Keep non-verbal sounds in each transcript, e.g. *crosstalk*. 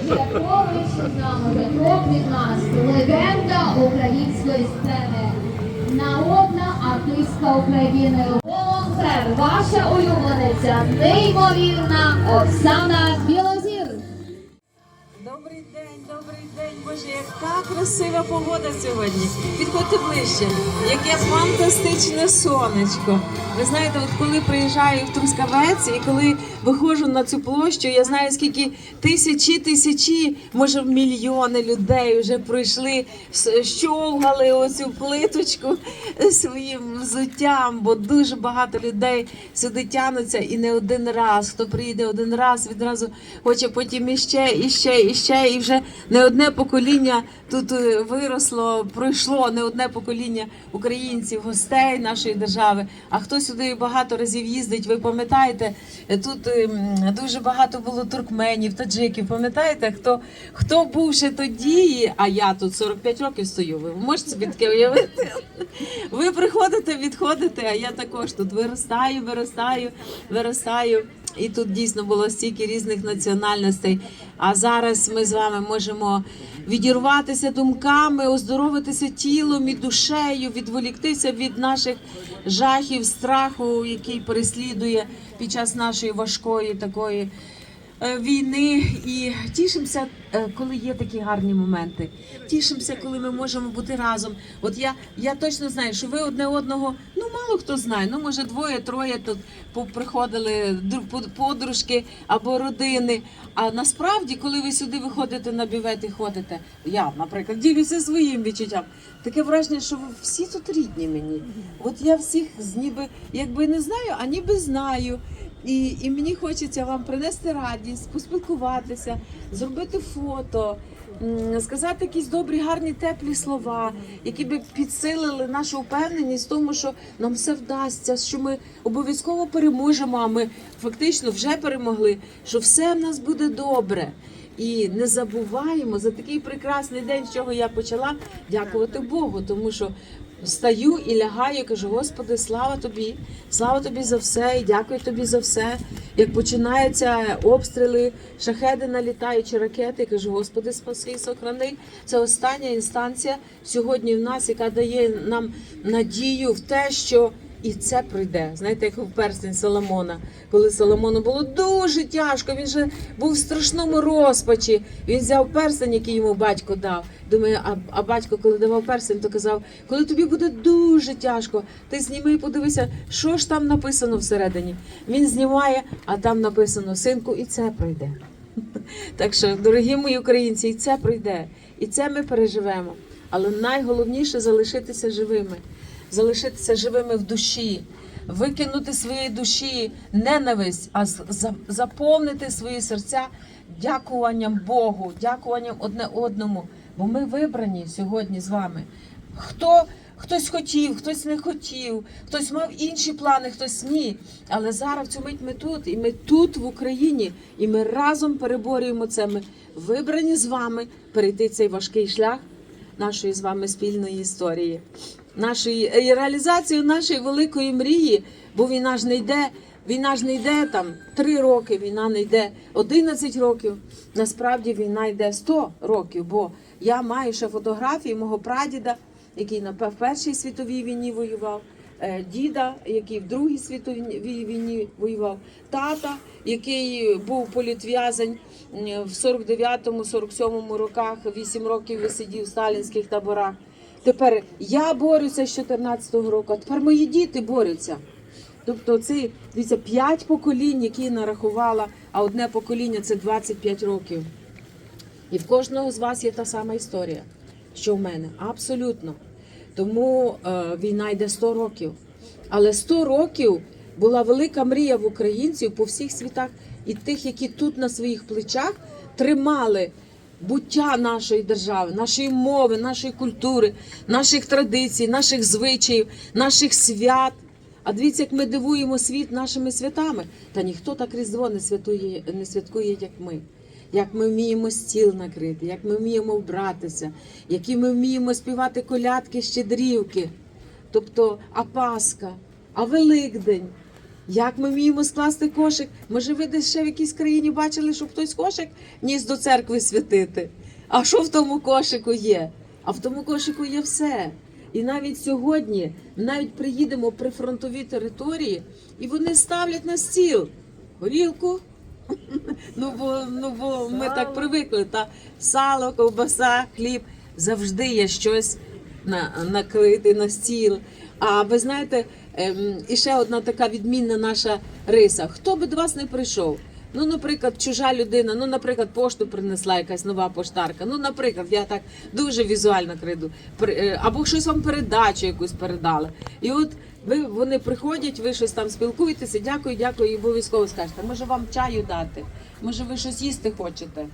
Поруч з нами, вже від нас, легенда української сцени, народна артистка України, волонтер, ваша улюблениця, неймовірна Оксана Білозір. Добрий день, добрий день, Боже, яка красива погода сьогодні. Підходьте ближче, яке фантастичне сонечко. Ви знаєте, от коли приїжджаю в Трускавець і коли виходжу на цю площу, я знаю, скільки тисячі, тисячі, може мільйони людей вже пройшли, с- щовгали оцю плиточку своїм взуттям, бо дуже багато людей сюди тянуться і не один раз. Хто приїде один раз, відразу хоче потім іще, іще, іще. І вже не одне покоління тут е, виросло, пройшло не одне покоління українців, гостей нашої держави. А хто сюди багато разів їздить, ви пам'ятаєте, е, тут дуже багато було туркменів, таджиків. Пам'ятаєте, хто, хто був ще тоді, а я тут 45 років стою. Ви можете собі таке уявити? Ви приходите, відходите, а я також тут виростаю, виростаю, виростаю. І тут дійсно було стільки різних національностей. А зараз ми з вами можемо відірватися думками, оздоровитися тілом і душею, відволіктися від наших жахів, страху, який переслідує під час нашої важкої такої війни. І тішимося, е, коли є такі гарні моменти. Тішимося, коли ми можемо бути разом. От я, я точно знаю, що ви одне одного, ну мало хто знає. Ну може двоє-троє тут приходили подружки або родини. А насправді, коли ви сюди виходите на бювет і ходите, я, наприклад, ділюся своїм відчуттям. Таке враження, що ви всі тут рідні мені. От я всіх ніби якби не знаю, а ніби знаю. І, і мені хочеться вам принести радість, поспілкуватися, зробити фото, сказати якісь добрі, гарні, теплі слова, які би підсилили нашу впевненість в тому, що нам все вдасться, що ми обов'язково переможемо. А ми фактично вже перемогли, що все в нас буде добре. І не забуваємо за такий прекрасний день, з чого я почала дякувати Богу, тому що Встаю і лягаю, і кажу, Господи, слава тобі, слава тобі за все, і дякую тобі за все. Як починаються обстріли, шахеди налітають чи ракети, я кажу, Господи, спаси і сохрани. Це остання інстанція сьогодні в нас, яка дає нам надію в те, що і це пройде. Знаєте, як в перстень Соломона, коли Соломону було дуже тяжко, він же був в страшному розпачі. Він взяв перстень, який йому батько дав. Думаю, а, а батько, коли давав перстень, то казав, коли тобі буде дуже тяжко, ти зніми і подивися, що ж там написано всередині. Він знімає, а там написано синку, і це пройде. *laughs* Так що, дорогі мої українці, і це пройде, і це ми переживемо. Але найголовніше залишитися живими, залишитися живими в душі, викинути своєї душі ненависть, а заповнити свої серця дякуванням Богу, дякуванням одне одному. Бо ми вибрані сьогодні з вами. Хто хтось хотів, хтось не хотів, хтось мав інші плани, хтось ні. Але зараз в цю мить ми тут, і ми тут в Україні, і ми разом переборюємо це. Ми вибрані з вами перейти цей важкий шлях нашої з вами спільної історії, нашої реалізацію нашої великої мрії, бо війна ж не йде. Війна ж не йде там три роки, війна не йде 11 років. Насправді війна йде 100 років, бо я маю ще фотографії мого прадіда, який на Першій світовій війні воював, е, діда, який в Другій світовій війні воював, тата, який був політв'язень в 49-47 роках, 8 років висидів в сталінських таборах. Тепер я борюся з 14-го року, а тепер мої діти борються. Тобто це дивіться, 5 поколінь, які нарахувала, а одне покоління це 25 років. І в кожного з вас є та сама історія, що в мене. Абсолютно. Тому е, війна йде 100 років. Але 100 років була велика мрія в українців по всіх світах і тих, які тут на своїх плечах тримали буття нашої держави, нашої мови, нашої культури, наших традицій, наших звичаїв, наших свят. А дивіться, як ми дивуємо світ нашими святами. Та ніхто так Різдво не святує, не святкує, як ми. Як ми вміємо стіл накрити, як ми вміємо вбратися, які ми вміємо співати колядки, щедрівки, тобто а Пасха, а Великдень. Як ми вміємо скласти кошик? Може, ви десь ще в якійсь країні бачили, щоб хтось кошик ніс до церкви святити? А що в тому кошику є? А в тому кошику є все. І навіть сьогодні навіть приїдемо при фронтовій території, і вони ставлять на стіл горілку. *laughs* Ну бо, ну бо ми так привикли. Та сало, ковбаса, хліб завжди є щось на, накрити на стіл. А ви знаєте, і ще одна така відмінна наша риса. Хто би до вас не прийшов? Ну, наприклад, чужа людина, ну, наприклад, пошту принесла якась нова поштарка. Ну, наприклад, я так дуже візуально криду. Е, Або щось вам передачу якусь передали. І от ви вони приходять, ви щось там спілкуєтеся, дякую, дякую, і обов'язково скажете, може вам чаю дати, може ви щось їсти хочете.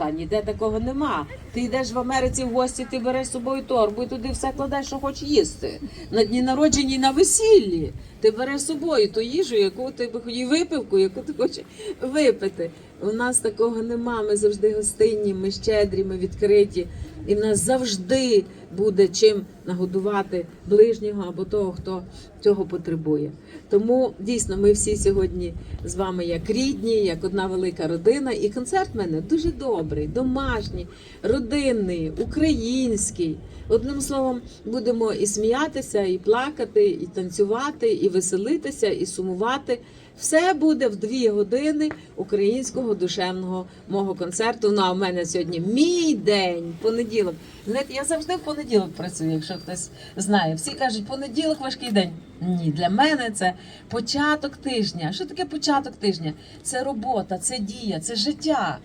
Та ніде такого нема. Ти йдеш в Америці в гості, ти береш з собою торбу і туди все кладеш, що хочеш їсти. На дні народження і на весіллі. Ти береш з собою ту їжу, яку ти би хотів, випивку, яку ти хочеш випити. У нас такого нема. Ми завжди гостинні, ми щедрі, ми відкриті. І в нас завжди буде чим нагодувати ближнього або того, хто цього потребує. Тому дійсно ми всі сьогодні з вами як рідні, як одна велика родина. І концерт в мене дуже добрий, домашній, родинний, український. Одним словом, будемо і сміятися, і плакати, і танцювати, і веселитися, і сумувати. Все буде в дві години українського душевного мого концерту. Ну а в мене сьогодні мій день, понеділок. Знаєте, я завжди в понеділок працюю, якщо хтось знає. Всі кажуть, понеділок важкий день. Ні, для мене це початок тижня. Що таке початок тижня? Це робота, це дія, це життя.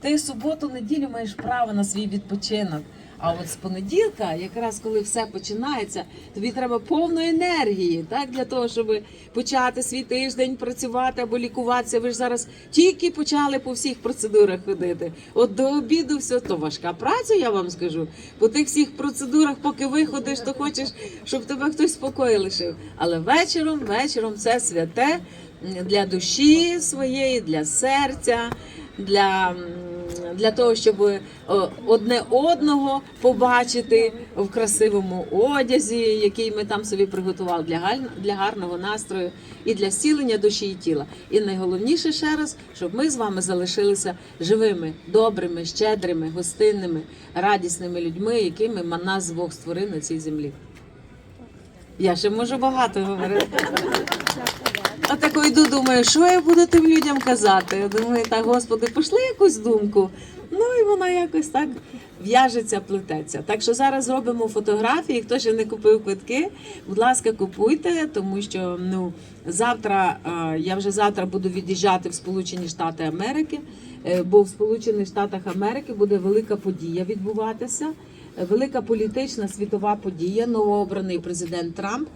Ти суботу, неділю маєш право на свій відпочинок. А от з понеділка, якраз коли все починається, тобі треба повної енергії, так для того, щоб почати свій тиждень працювати або лікуватися. Ви ж зараз тільки почали по всіх процедурах ходити. От до обіду все то важка праця, я вам скажу. По тих всіх процедурах, поки виходиш, то хочеш, щоб тебе хтось в спокої лишив. Але вечором, вечором це святе для душі своєї, для серця, для. Для того, щоб одне одного побачити в красивому одязі, який ми там собі приготували для для гарного настрою і для зцілення душі і тіла. І найголовніше ще раз, щоб ми з вами залишилися живими, добрими, щедрими, гостинними, радісними людьми, якими нас Бог створив на цій землі. Я ще можу багато говорити. А тако йду, думаю, що я буду тим людям казати. Я думаю, так, господи, пошли якусь думку. Ну і вона якось так в'яжеться, плететься. Так що зараз зробимо фотографії. Хто ще не купив квитки, будь ласка, купуйте, тому що ну завтра я вже завтра буду від'їжджати в Сполучені Штати Америки, е, бо в Сполучених Штатах Америки буде велика подія відбуватися. Велика політична світова подія. Новообраний президент Трамп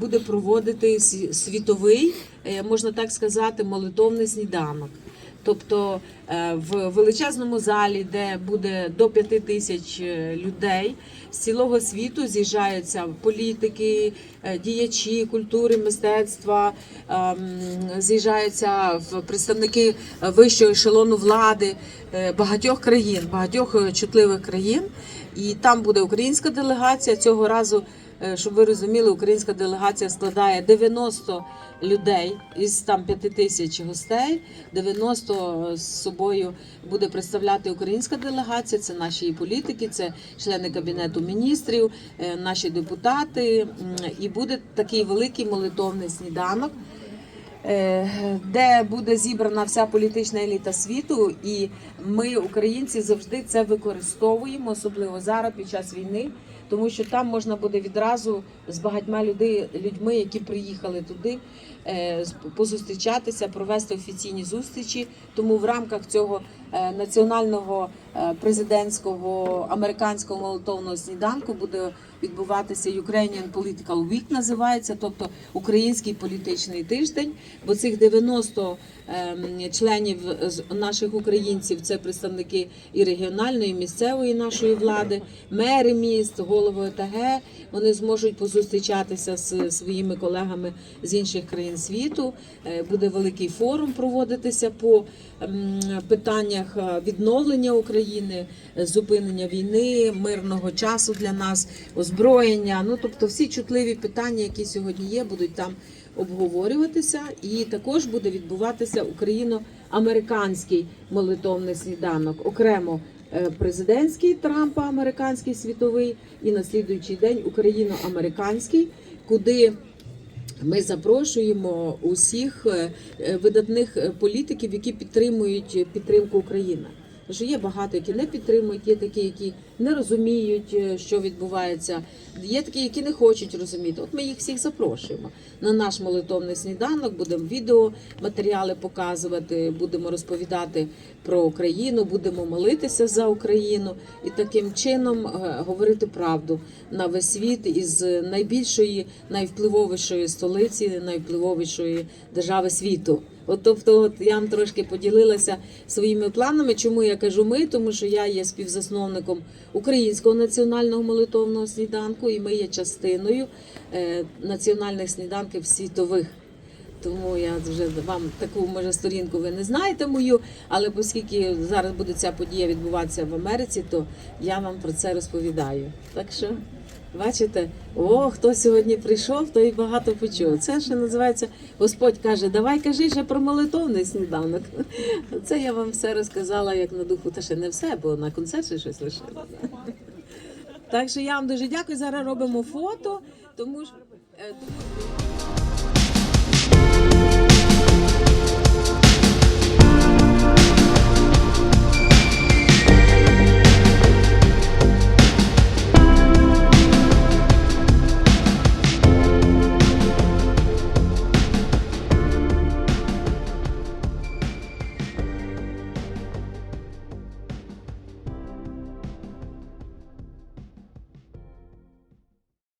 буде проводити світовий, е, можна так сказати, молитовний сніданок. Тобто е, в величезному залі, де буде до п'яти тисяч е, людей з цілого світу з'їжджаються політики, е, діячі культури, мистецтва, ем, з'їжджаються представники е, вищого ешелону влади е, багатьох країн, багатьох е, чутливих країн. І там буде українська делегація цього разу. Е, Щоб ви розуміли, українська делегація складає 90 людей із там 5 тисяч гостей. 90 з собою буде представляти українська делегація. Це наші політики, це члени кабінету міністрів, е, наші депутати. І буде такий великий молитовний сніданок. е, Де буде зібрана вся політична еліта світу, і ми, українці, завжди це використовуємо, особливо зараз під час війни, тому що там можна буде відразу з багатьма людей, людьми, які приїхали туди, позустрічатися, провести офіційні зустрічі. Тому в рамках цього е, національного е, президентського американського молотовного сніданку буде відбуватися Ukrainian Political Week, називається, тобто український політичний тиждень. Бо цих 90 ем, членів наших українців це представники і регіональної, і місцевої нашої влади, мери міст, голови ОТГ. Вони зможуть позустрічатися з своїми колегами з інших країн світу. Е, Буде великий форум проводитися по питаннях е, відновлення України, е, зупинення війни, мирного часу для нас, озброєння. Ну тобто всі чутливі питання, які сьогодні є, будуть там обговорюватися, і також буде відбуватися україно-американський молитовний сніданок окремо. Президентський Трампа, американський світовий, і на слідуючий день україно-американський, куди ми запрошуємо усіх е, е, видатних е, політиків, які підтримують підтримку України. Тому що є багато, які не підтримують, є такі, які не розуміють, е, що відбувається. Є такі, які не хочуть розуміти. От ми їх всіх запрошуємо на наш молитовний сніданок. Будемо відео матеріали показувати, будемо розповідати про Україну, будемо молитися за Україну і таким чином е, говорити правду на весь світ із найбільшої, найвпливовішої столиці, найвпливовішої держави світу. От тобто, от я вам трошки поділилася своїми планами. Чому я кажу ми? Тому що я є співзасновником українського національного молитовного сніданку, і ми є частиною е, національних сніданків світових. Тому я вже вам таку може сторінку ви не знаєте мою, але оскільки зараз буде ця подія відбуватися в Америці, то я вам про це розповідаю. Так що бачите, о, хто сьогодні прийшов, той багато почув. Це ще називається Господь каже, давай кажи ще про молитовний сніданок. *laughs* Це я вам все розказала як на духу, та ще не все, бо на концерті щось лишилося. Так що я вам дуже дякую. Зараз робимо фото, тому що.